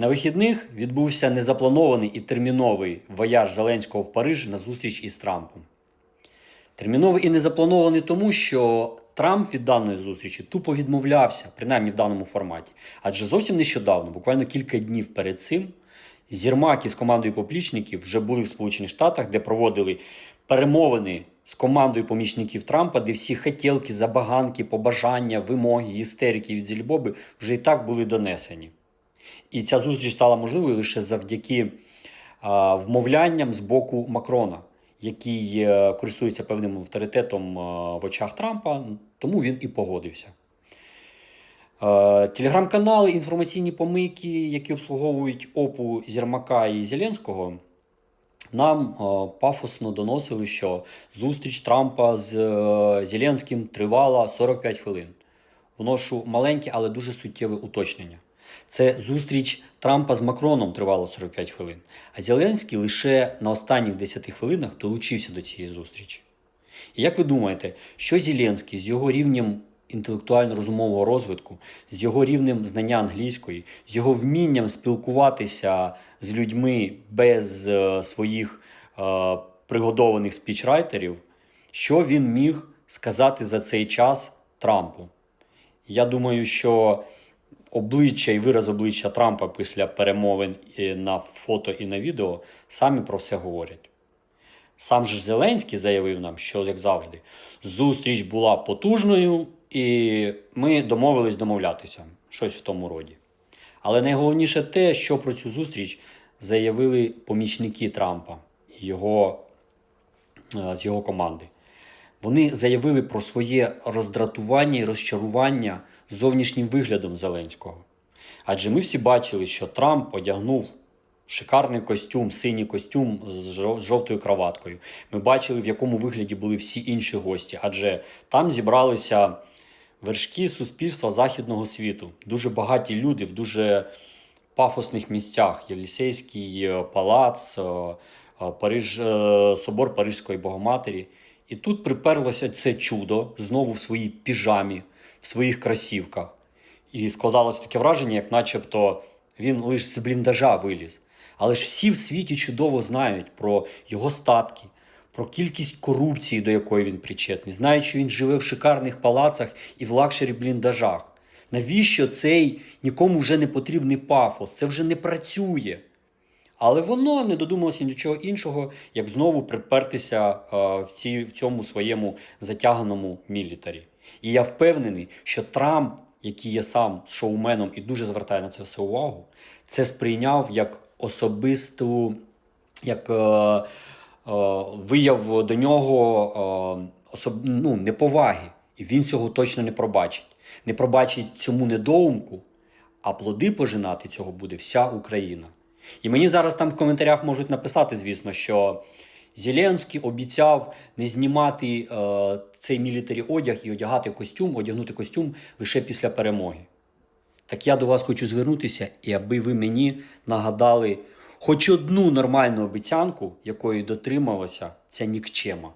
На вихідних відбувся незапланований і терміновий вояж Зеленського в Париж на зустріч із Трампом. Терміновий і незапланований тому, що Трамп від даної зустрічі тупо відмовлявся, принаймні в даному форматі. Адже зовсім нещодавно, буквально кілька днів перед цим, Зірмак із командою поплічників вже були в Сполучених Штатах, де проводили перемовини з командою помічників Трампа, де всі хотілки, забаганки, побажання, вимоги, істерики від Зільбоби вже і так були донесені. І ця зустріч стала можливою лише завдяки вмовлянням з боку Макрона, який е, користується певним авторитетом е, в очах Трампа, тому він і погодився. Е, Телеграм-канали, інформаційні помийки, які обслуговують ОПУ Зірмака і Зеленського, нам пафосно доносили, що зустріч Трампа з Зеленським тривала 45 хвилин. Вношу маленьке, але дуже суттєве уточнення. Це зустріч Трампа з Макроном тривала 45 хвилин, а Зеленський лише на останніх 10 хвилинах долучився до цієї зустрічі. І як ви думаєте, що Зеленський з його рівнем інтелектуально-розумового розвитку, з його рівнем знання англійської, з його вмінням спілкуватися з людьми без е, своїх е, пригодованих спічрайтерів, що він міг сказати за цей час Трампу? Я думаю, що обличчя і вираз обличчя Трампа після перемовин і на фото і на відео самі про все говорять. Сам же Зеленський заявив нам, що, як завжди, зустріч була потужною, і ми домовились домовлятися. Щось в тому роді. Але найголовніше те, що про цю зустріч заявили помічники Трампа його, е, з його команди. Вони заявили про своє роздратування і розчарування зовнішнім виглядом Зеленського. Адже ми всі бачили, що Трамп одягнув шикарний костюм, синій костюм з жовтою краваткою. Ми бачили, в якому вигляді були всі інші гості, адже там зібралися вершки суспільства західного світу. Дуже багаті люди в дуже пафосних місцях: Єлісейський е, палац, е, е, Париж, собор Парижської Богоматері. І тут приперлося це чудо знову в своїй піжамі, в своїх красівках. І складалося таке враження, як начебто він лише з бліндажа виліз. Але ж всі в світі чудово знають про його статки, про кількість корупції, до якої він причетний, знають, що він живе в шикарних палацах і в лакшері бліндажах. Навіщо цей нікому вже не потрібний пафос? Це вже не працює. Але воно не додумалося ні до чого іншого, як знову припертися е, в, ці, в цьому своєму затяганому мілітарі. І я впевнений, що Трамп, який є сам шоуменом і дуже звертає на це все увагу, це сприйняв як особисту, як е, е, вияв до нього е, особ, ну, неповаги. І він цього точно не пробачить. Не пробачить цьому недоумку, а плоди пожинати цього буде вся Україна. І мені зараз там в коментарях можуть написати, звісно, що Зеленський обіцяв не знімати е, цей мілітарі одяг і одягати костюм, одягнути костюм лише після перемоги. Так я до вас хочу звернутися, і аби ви мені нагадали хоч одну нормальну обіцянку, якої дотрималася ця нікчема.